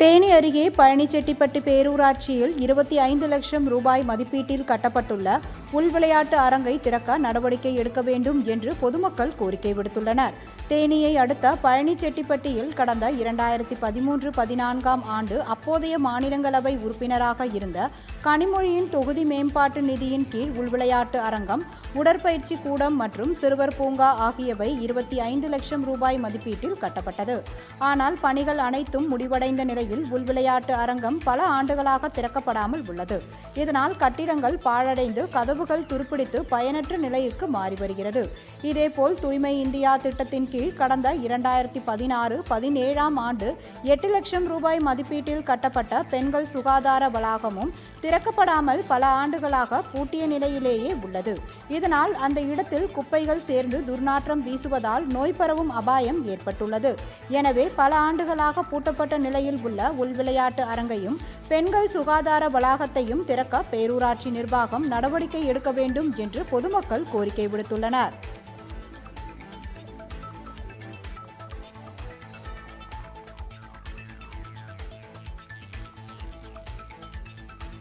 தேனி அருகே பழனிச்செட்டிப்பட்டு பேரூராட்சியில் இருபத்தி ஐந்து லட்சம் ரூபாய் மதிப்பீட்டில் கட்டப்பட்டுள்ள உள் விளையாட்டு அரங்கை திறக்க நடவடிக்கை எடுக்க வேண்டும் என்று பொதுமக்கள் கோரிக்கை விடுத்துள்ளனர். தேனியை அடுத்த பழனிச்செட்டிப்பட்டியில் கடந்த இரண்டாயிரத்தி பதிமூன்று பதினான்காம் ஆண்டு அப்போதைய மாநிலங்களவை உறுப்பினராக இருந்த கனிமொழியின் தொகுதி மேம்பாட்டு நிதியின் கீழ் உள்விளையாட்டு அரங்கம் உடற்பயிற்சி கூடம் மற்றும் சிறுவர் பூங்கா ஆகியவை இருபத்தி ஐந்து லட்சம் ரூபாய் மதிப்பீட்டில் கட்டப்பட்டது. ஆனால் பணிகள் அனைத்தும் முடிவடைந்த நிலையில் உள்விளையாட்டு அரங்கம் பல ஆண்டுகளாக திறக்கப்படாமல் உள்ளது. இதனால் கட்டிடங்கள் பாழடைந்து கதவு உறவுகள் துருப்பிடித்து பயனற்ற நிலைக்கு மாறி வருகிறது. இதேபோல் தூய்மை இந்தியா திட்டத்தின் கீழ் கடந்த இரண்டாயிரத்தி பதினாறு பதினேழாம் ஆண்டு எட்டு லட்சம் ரூபாய் மதிப்பீட்டில் கட்டப்பட்ட பெண்கள் சுகாதார வளாகமும் திறக்கப்படாமல் பல ஆண்டுகளாக பூட்டிய நிலையிலேயே உள்ளது. இதனால் அந்த இடத்தில் குப்பைகள் சேர்ந்து துர்நாற்றம் வீசுவதால் நோய் பரவும் அபாயம் ஏற்பட்டுள்ளது. எனவே பல ஆண்டுகளாக பூட்டப்பட்ட நிலையில் உள்ள உள்விளையாட்டு அரங்கையும் பெண்கள் சுகாதார வளாகத்தையும் திறக்க பேரூராட்சி நிர்வாகம் நடவடிக்கை எடுக்க வேண்டும் என்று பொதுமக்கள் கோரிக்கை விடுத்துள்ளனர்.